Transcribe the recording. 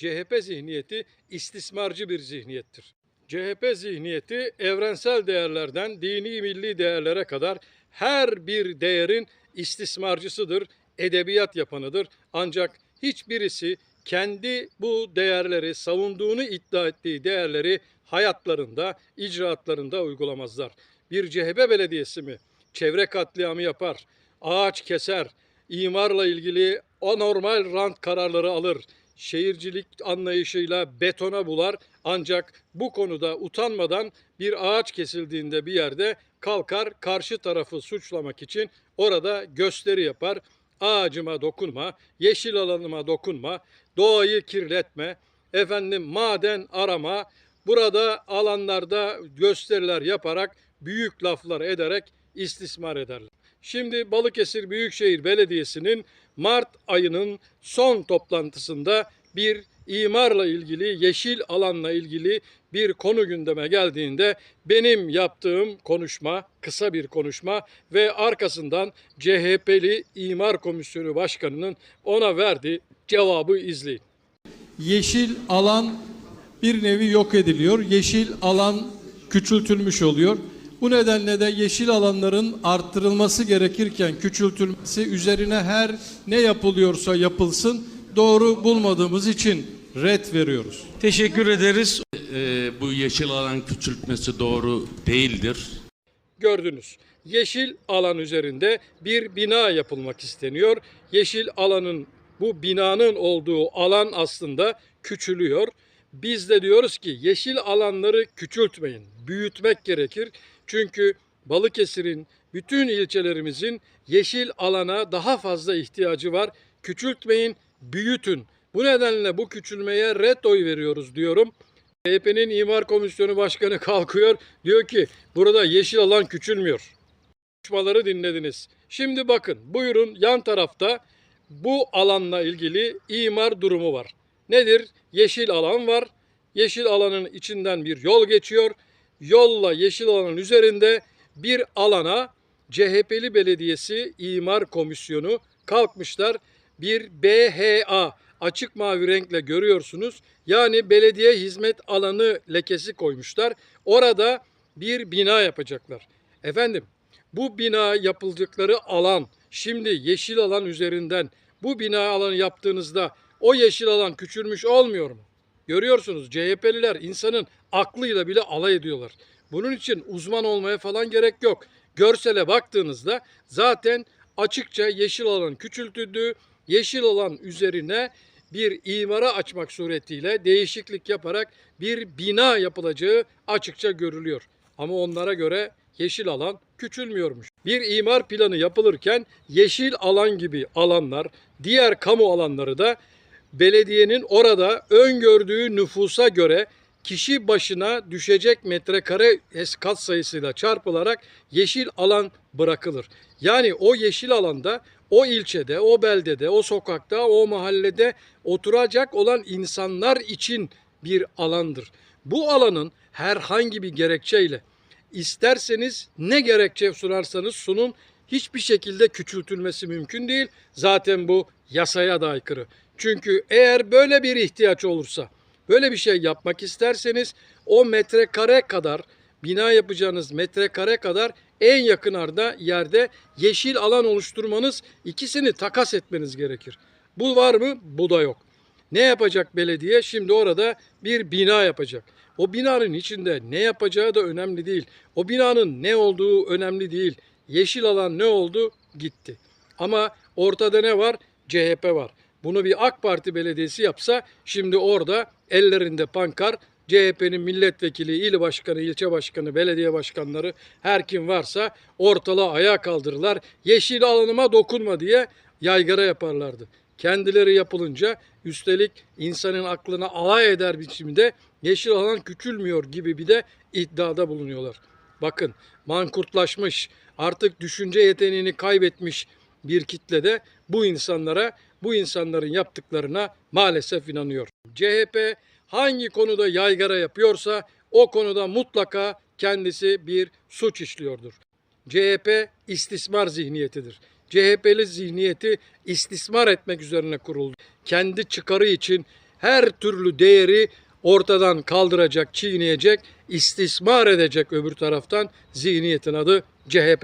CHP zihniyeti istismarcı bir zihniyettir. CHP zihniyeti evrensel değerlerden dini milli değerlere kadar her bir değerin istismarcısıdır, edebiyat yapanıdır. Ancak hiçbirisi kendi bu değerleri, savunduğunu iddia ettiği değerleri hayatlarında, icraatlarında uygulamazlar. Bir CHP belediyesi mi çevre katliamı yapar, ağaç keser, imarla ilgili anormal rant kararları alır, şehircilik anlayışıyla betona bular ancak bu konuda utanmadan bir ağaç kesildiğinde bir yerde kalkar karşı tarafı suçlamak için orada gösteri yapar. Ağacıma dokunma, yeşil alanıma dokunma, doğayı kirletme, efendim maden arama, burada alanlarda gösteriler yaparak büyük laflar ederek istismar ederler. Şimdi Balıkesir Büyükşehir Belediyesi'nin Mart ayının son toplantısında bir imarla ilgili, yeşil alanla ilgili bir konu gündeme geldiğinde benim yaptığım konuşma, kısa bir konuşma ve arkasından CHP'li İmar Komisyonu Başkanı'nın ona verdiği cevabı izleyin. yeşil alan bir nevi yok ediliyor. Yeşil alan küçültülmüş oluyor. Bu nedenle de yeşil alanların arttırılması gerekirken küçültülmesi üzerine her ne yapılıyorsa yapılsın doğru bulmadığımız için red veriyoruz. Teşekkür ederiz. Ee, bu yeşil alan küçültmesi doğru değildir. gördünüz. Yeşil alan üzerinde bir bina yapılmak isteniyor. Yeşil alanın bu binanın olduğu alan aslında küçülüyor. Biz de diyoruz ki yeşil alanları küçültmeyin, büyütmek gerekir. Çünkü Balıkesir'in bütün ilçelerimizin yeşil alana daha fazla ihtiyacı var. Küçültmeyin, büyütün. Bu nedenle bu küçülmeye red oy veriyoruz diyorum. CHP'nin İmar Komisyonu Başkanı kalkıyor. Diyor ki burada yeşil alan küçülmüyor. Konuşmaları dinlediniz. Şimdi bakın buyurun yan tarafta bu alanla ilgili imar durumu var. Nedir? Yeşil alan var. Yeşil alanın içinden bir yol geçiyor. Yolla yeşil alanın üzerinde bir alana CHP'li Belediyesi İmar Komisyonu kalkmışlar. Bir BHA açık mavi renkle görüyorsunuz. Yani belediye hizmet alanı lekesi koymuşlar. Orada bir bina yapacaklar. Efendim bu bina yapılacakları alan şimdi yeşil alan üzerinden bu bina alanı yaptığınızda o yeşil alan küçülmüş olmuyor mu? Görüyorsunuz CHP'liler insanın aklıyla bile alay ediyorlar. Bunun için uzman olmaya falan gerek yok. Görsele baktığınızda zaten açıkça yeşil alan küçültüldüğü, yeşil alan üzerine bir imara açmak suretiyle değişiklik yaparak bir bina yapılacağı açıkça görülüyor. Ama onlara göre yeşil alan küçülmüyormuş. Bir imar planı yapılırken yeşil alan gibi alanlar, diğer kamu alanları da belediyenin orada öngördüğü nüfusa göre kişi başına düşecek metrekare kat sayısıyla çarpılarak yeşil alan bırakılır. Yani o yeşil alanda o ilçede, o beldede, o sokakta, o mahallede oturacak olan insanlar için bir alandır. Bu alanın herhangi bir gerekçeyle isterseniz ne gerekçe sunarsanız sunun hiçbir şekilde küçültülmesi mümkün değil. Zaten bu yasaya da aykırı. Çünkü eğer böyle bir ihtiyaç olursa, böyle bir şey yapmak isterseniz o metrekare kadar bina yapacağınız metrekare kadar en yakın arda yerde yeşil alan oluşturmanız ikisini takas etmeniz gerekir. Bu var mı? Bu da yok. Ne yapacak belediye? Şimdi orada bir bina yapacak. O binanın içinde ne yapacağı da önemli değil. O binanın ne olduğu önemli değil. Yeşil alan ne oldu? Gitti. Ama ortada ne var? CHP var. Bunu bir AK Parti belediyesi yapsa şimdi orada ellerinde pankar CHP'nin milletvekili, il başkanı, ilçe başkanı, belediye başkanları her kim varsa ortalığı ayağa kaldırırlar. Yeşil alanıma dokunma diye yaygara yaparlardı. Kendileri yapılınca üstelik insanın aklına alay eder biçimde yeşil alan küçülmüyor gibi bir de iddiada bulunuyorlar. Bakın mankurtlaşmış, artık düşünce yeteneğini kaybetmiş bir kitle de bu insanlara, bu insanların yaptıklarına maalesef inanıyor. CHP hangi konuda yaygara yapıyorsa o konuda mutlaka kendisi bir suç işliyordur. CHP istismar zihniyetidir. CHP'li zihniyeti istismar etmek üzerine kuruldu. Kendi çıkarı için her türlü değeri ortadan kaldıracak, çiğneyecek, istismar edecek öbür taraftan zihniyetin adı CHP.